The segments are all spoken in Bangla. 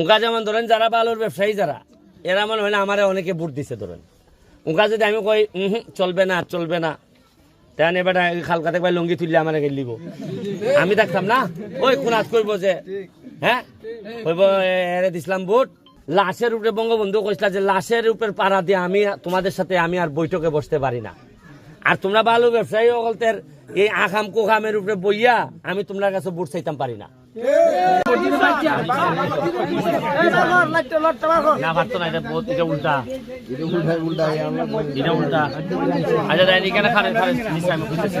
উঁকা যেমন ধরেন যারা বালুর ব্যবসায়ী যারা, এরা মনে হয় না আমারে অনেকে বুট দিছে ধরেন। উঁকা যদি আমি কই উহু চলবে না চলবে না। তেন এবার খালকা থেকে লঙ্গি তুললে আমার গেলিব আমি দেখতাম না? ওই কোনাত করব যে হ্যাঁ? কইব এরে দিছিলাম বুট লাশের উপরে বঙ্গবন্ধু কইছিল যে, লাশের উপরে পাড়া দিয়ে আমি, তোমাদের সাথে আমি আর বৈঠকে বসতে পারি না। আর তোমরা বালু ব্যবসায়ী সকলদের এই আখাম কোখামের উপরে বইয়া আমি তোমরা কাছে বুট চাইতাম পারি না। না পারতো না এটা বহুত এটা উল্টা। এটা উল্টা। আচ্ছা তাই এখানে খারেন খারেন নিচে আমি খুঁজতেছি।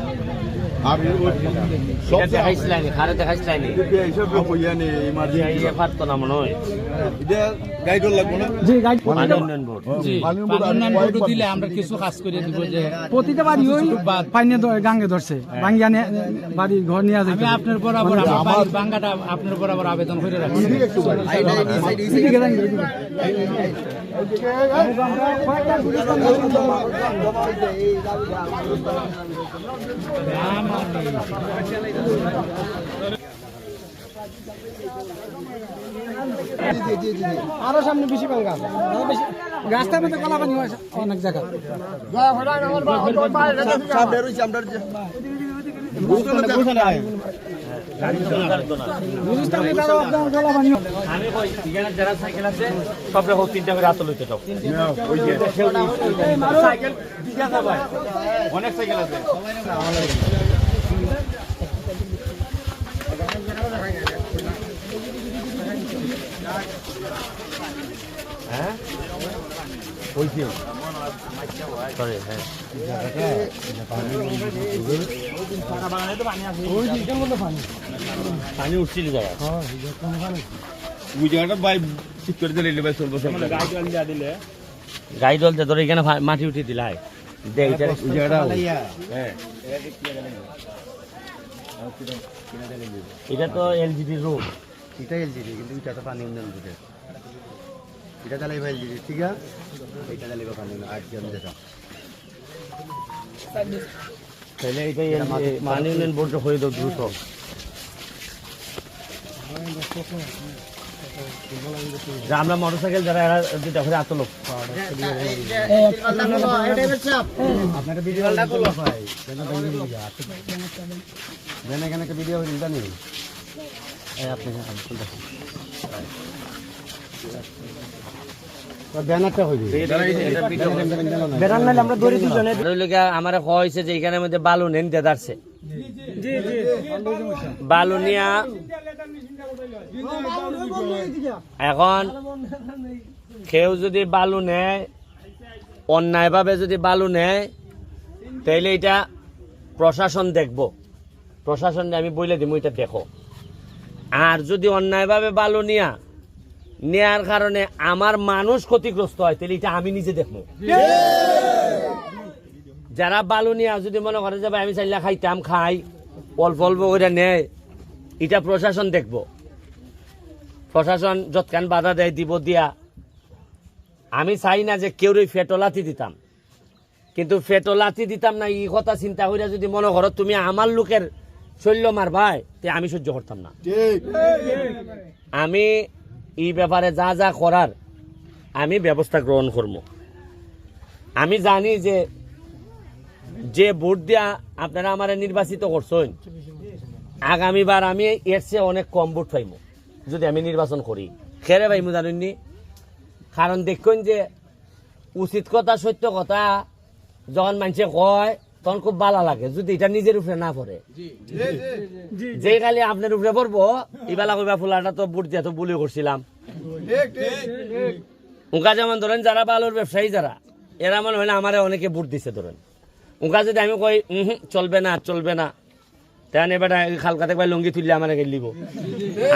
এটা দেখাইছিলাম খারে দেখাইছিলাম পারতো না? মনে হয় পানি উন্নয়ন বোর্ড। দিলে আমরা কিছু কাজ করে দিব যে প্রতিটা বাড়ি ওই পাইনে গাঙ্গে ধরছে। ভাঙ্গিয়া বাড়ি ঘর নিয়ে যাবে আপনার বরাবর আমার আপনার বরাবর আবেদন করে রাখছি। আরও সামনে বেশি ভাঙ্গা বেশি রাস্তার মধ্যে কলা পানি অনেক জায়গা। যারা সাইকেল আছে সব রকম তিনটা করে ভাই অনেক সাইকেল আছে। হ্যাঁ। বলছি সরি হ্যাঁ পানি উঠছিল জায়গা ওই জায়গাটা ভাই ঠিক করে দিলে ভাই চলবো গাই দলতে ধরে এখানে মাটি উঠে দিলাই দে ওই জায়গাটা হ্যাঁ এটা তো এলজিডি রোড এটা এলজিডি কিন্তু এটা তো পানি উন্নয়ন বুঝে এটা চালাইবা এলজিডি ঠিক আছে এটা চালাইবা পানি আট জন যেটা তাহলে এটা পানি উন্নয়ন বোর্ড হয়ে দাও দ্রুত। যে আমরা মোটরসাইকেল যারা এরা দুটা করে এত লোক। ভিডিও এখানে ব্যানার নাইলে আমরা হয়েছে যে এখানের মধ্যে বালু নেন দেদারছে। বালু নিয়া এখন কেউ যদি বালু নেয়, অন্যায়ভাবে যদি বালু নেয়, তাইলে এটা প্রশাসন দেখব। প্রশাসন আমি বলে দিব এটা দেখো। আর যদি অন্যায়ভাবে বালু নিয়া, নেয়ার কারণে আমার মানুষ ক্ষতিগ্রস্ত হয় তাহলে এটা আমি নিজে দেখব। যারা বালু নিয়ে যদি মনে করে যে, ভাই, আমি চাইলে খাইতাম, খাই, অল্প অল্প করে নেয়, এটা প্রশাসন দেখব। প্রশাসন যৎকান বাধা দেয় দিব দিয়া। আমি চাই না যে কেউ ফেটলাতি দিতাম। কিন্তু ফেটলাতি দিতাম না এই কথা চিন্তা করে যদি মনে করো তুমি আমার লোকের শৈল্য মার ভাই তে আমি সহ্য করতাম না। আমি এই ব্যাপারে যা যা করার আমি ব্যবস্থা গ্রহণ করব। আমি জানি যে যে ভোট দিয়া আপনারা আমার নির্বাচিত করছেন আগামীবার আমি এর চেয়ে অনেক কম ভোট পাইব। যদি আমি নির্বাচন করি। খেরে পাইমু জানেননি কারণ দেখুন যে উচিত কথা সত্য কথা যখন মানুষে কয় তখন খুব ভালো লাগে। যদি এটা নিজের উপরে না পড়ে। যে খালি আপনার উপরে পড়ব ইবেলা কইবা ফুলাটা তো বুট দিয়া তো বুলি করছিলাম। উঁকা যেমন ধরেন যারা বালুর ব্যবসায়ী যারা এরা মনে হয় না আমারে অনেকে বুট দিছে ধরেন। উঁকা যদি আমি কই উহু চলবে না চলবে না। তেন এবার খালকা থেকে লুঙ্গি তুললে আমার লিব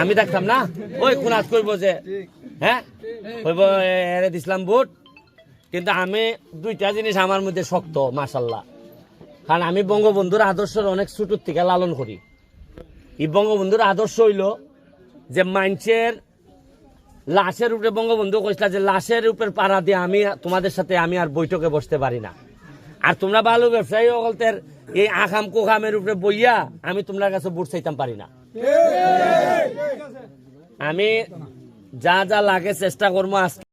আমি দেখতাম না? ওই কোনাত করব যে হ্যাঁ? কইব এরে দিছিলাম বুট। কিন্তু আমি দুইটা জিনিস আমার মধ্যে শক্ত মাসাল্লাহ কারণ আমি বঙ্গবন্ধুর আদর্শের অনেক ছোটোর থেকে লালন করি। এই বঙ্গবন্ধুর আদর্শ হইল যে মানুষের লাশের উপরে, বঙ্গবন্ধু কইসলা যে লাশের উপরে পাড়া দিয়ে আমি তোমাদের সাথে আমি আর বৈঠকে বসতে পারি না। আর তোমরা ভালো ব্যবসায়ী সকলদের এই আখাম কোখামের উপরে বইয়া আমি তোমার কাছে বুট চাইতাম পারি না। আমি যা যা লাগে চেষ্টা করব আজকে।